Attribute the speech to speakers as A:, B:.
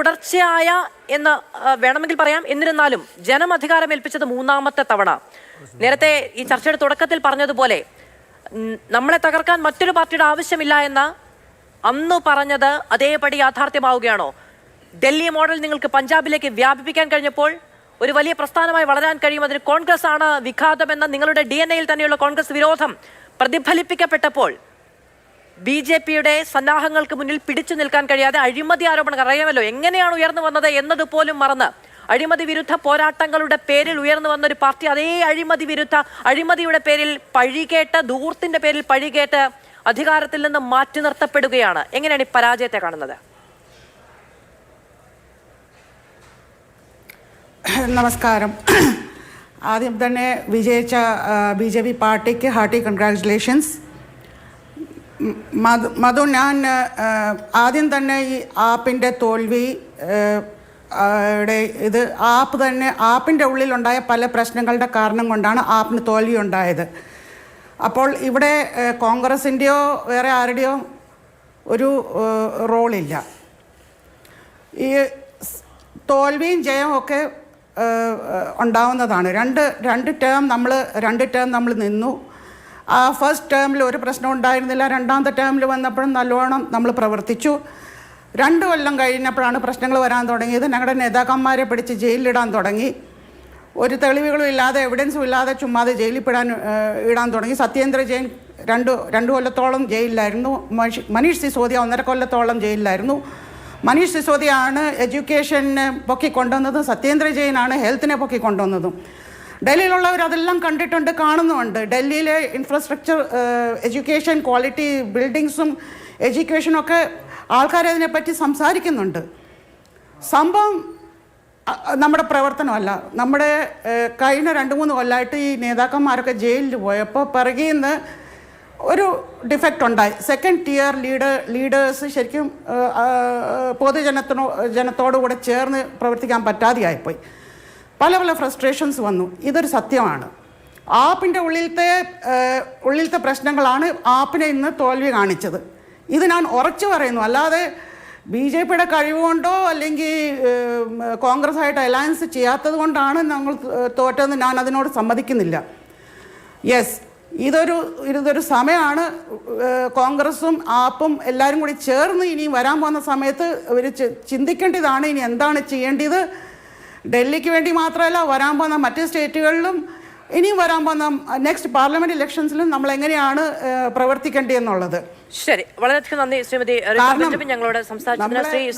A: തുടർച്ചയായ എന്ന് വേണമെങ്കിൽ പറയാം. എന്നിരുന്നാലും ജനം അധികാരം ഏൽപ്പിച്ചത് മൂന്നാമത്തെ തവണ. നേരത്തെ ഈ ചർച്ചയുടെ തുടക്കത്തിൽ പറഞ്ഞതുപോലെ നമ്മളെ തകർക്കാൻ മറ്റൊരു പാർട്ടിയുടെ ആവശ്യമില്ല എന്ന അന്ന് പറഞ്ഞത് അതേപടി യാഥാർത്ഥ്യമാവുകയാണോ? ഡൽഹി മോഡൽ നിങ്ങൾക്ക് പഞ്ചാബിലേക്ക് വ്യാപിപ്പിക്കാൻ കഴിഞ്ഞപ്പോൾ ഒരു വലിയ പ്രസ്ഥാനമായി വളരാൻ കഴിയും. അതിന് കോൺഗ്രസ് ആണ് വിഘാതമെന്ന നിങ്ങളുടെ ഡി എൻ എയിൽ തന്നെയുള്ള കോൺഗ്രസ് വിരോധം പ്രതിഫലിപ്പിക്കപ്പെട്ടപ്പോൾ ബി ജെ പിയുടെ സന്നാഹങ്ങൾക്ക് മുന്നിൽ പിടിച്ചു നിൽക്കാൻ കഴിയാതെ അഴിമതി ആരോപണം അറിയാമല്ലോ. എങ്ങനെയാണ് ഉയർന്നു വന്നത് എന്നത് പോലും മറന്ന് അഴിമതി വിരുദ്ധ പോരാട്ടങ്ങളുടെ പേരിൽ ഉയർന്നു വന്ന ഒരു പാർട്ടി അതേ അഴിമതി വിരുദ്ധ അഴിമതിയുടെ പേരിൽ പഴികേട്ട് ദൂർത്തിന്റെ പേരിൽ പഴികേട്ട് അധികാരത്തിൽ നിന്ന് മാറ്റി നിർത്തപ്പെടുകയാണ്. എങ്ങനെയാണ് ഈ പരാജയത്തെ കാണുന്നത്?
B: നമസ്കാരം. ആദ്യം തന്നെ വിജയിച്ച ബി ജെ പി പാർട്ടിക്ക് ഹാർട്ടി കൺഗ്രാറ്റുലേഷൻസ് മധു മധു ഞാൻ ആദ്യം തന്നെ ഈ ആപ്പിന്റെ തോൽവി ഇത് ആപ്പ് തന്നെ ആപ്പിന്റെ ഉള്ളിലുണ്ടായ പല പ്രശ്നങ്ങളുടെ കാരണം കൊണ്ടാണ് ആപ്പിന് തോൽവി ഉണ്ടായത് അപ്പോൾ ഇവിടെ കോൺഗ്രസിന്റെയോ വേറെ ആരുടെയോ ഒരു റോളില്ല. ഈ തോൽവിയും ജയവും ഒക്കെ ഉണ്ടാവുന്നതാണ്. രണ്ട് രണ്ട് ടേം നമ്മൾ രണ്ട് ടേം നമ്മൾ നിന്നു. ആ ഫസ്റ്റ് ടേമിൽ ഒരു പ്രശ്നം ഉണ്ടായിരുന്നില്ല. രണ്ടാമത്തെ ടേമിൽ വന്നപ്പോഴും നല്ലോണം നമ്മൾ പ്രവർത്തിച്ചു. രണ്ട് കൊല്ലം കഴിഞ്ഞപ്പോഴാണ് പ്രശ്നങ്ങൾ വരാൻ തുടങ്ങിയത്. ഞങ്ങളുടെ നേതാക്കന്മാരെ പിടിച്ച് ജയിലിലിടാൻ തുടങ്ങി. ഒരു തെളിവുകളും ഇല്ലാതെ എവിഡൻസും ഇല്ലാതെ ചുമ്മാതെ ജയിലിൽ പെടാൻ ഇടാൻ തുടങ്ങി. സത്യേന്ദ്ര ജെയിൻ രണ്ട് രണ്ട് കൊല്ലത്തോളം ജയിലിലായിരുന്നു. മനീഷ് സിസോദിയ ഒന്നര കൊല്ലത്തോളം ജയിലിലായിരുന്നു. മനീഷ് സിസോദിയാണ് എഡ്യൂക്കേഷനെ പൊക്കി കൊണ്ടുവന്നതും സത്യേന്ദ്ര ജെയിനാണ് ഹെൽത്തിനെ പൊക്കി കൊണ്ടുവന്നതും ഡൽഹിയിലുള്ളവർ അതെല്ലാം കണ്ടിട്ടുണ്ട് കാണുന്നുമുണ്ട്. ഡൽഹിയിലെ ഇൻഫ്രാസ്ട്രക്ചർ എഡ്യൂക്കേഷൻ ക്വാളിറ്റി ബിൽഡിങ്സും എഡ്യൂക്കേഷനും ഒക്കെ ആൾക്കാർ അതിനെപ്പറ്റി സംസാരിക്കുന്നുണ്ട്. സംഭവം നമ്മുടെ പ്രവർത്തനമല്ല. നമ്മുടെ കഴിഞ്ഞ രണ്ട് മൂന്ന് കൊല്ലമായിട്ട് ഈ നേതാക്കന്മാരൊക്കെ ജയിലിൽ പോയപ്പോൾ പിറകിൽ നിന്ന് ഒരു ഡിഫക്റ്റ് ഉണ്ടായി. സെക്കൻഡ് ടിയർ ലീഡർ ലീഡേഴ്സ് ശരിക്കും പൊതുജനത്തിനോ ജനത്തോടു കൂടെ ചേർന്ന് പ്രവർത്തിക്കാൻ പറ്റാതെയായിപ്പോയി. പല പല ഫ്രസ്ട്രേഷൻസ് വന്നു. ഇതൊരു സത്യമാണ്. ആപ്പിന്റെ ഉള്ളിലത്തെ ഉള്ളിലത്തെ പ്രശ്നങ്ങളാണ് ആപ്പിനെ ഇന്ന് തോൽവി കാണിച്ചത്. ഇത് ഞാൻ ഉറച്ചു പറയുന്നു. അല്ലാതെ ബി ജെ പിയുടെ കഴിവുകൊണ്ടോ അല്ലെങ്കിൽ കോൺഗ്രസ്സായിട്ട് അലയൻസ് ചെയ്യാത്തത് കൊണ്ടാണ് ഞങ്ങൾ ഏഹ്, തോറ്റതെന്ന് ഞാൻ അതിനോട് സമ്മതിക്കുന്നില്ല. യെസ് ഇതൊരു ഇതൊരു സമയമാണ് കോൺഗ്രസും ആപ്പും എല്ലാവരും കൂടി ചേർന്ന് ഇനി വരാൻ പോകുന്ന സമയത്ത് ഇവർ ചിന്തിക്കേണ്ടതാണ് ഇനി എന്താണ് ചെയ്യേണ്ടത്. ഡൽഹിക്ക് വേണ്ടി മാത്രമല്ല വരാൻ പോകുന്ന മറ്റ് സ്റ്റേറ്റുകളിലും ഇനിയും വരാൻ പോകുന്ന നെക്സ്റ്റ് പാർലമെന്റ് ഇലക്ഷൻസിലും നമ്മൾ എങ്ങനെയാണ് പ്രവർത്തിക്കേണ്ടതെന്നുള്ളത്.
A: ശരി. വളരെയധികം നന്ദി ശ്രീമതി ഞങ്ങളോട് സംസാരിച്ചതിന്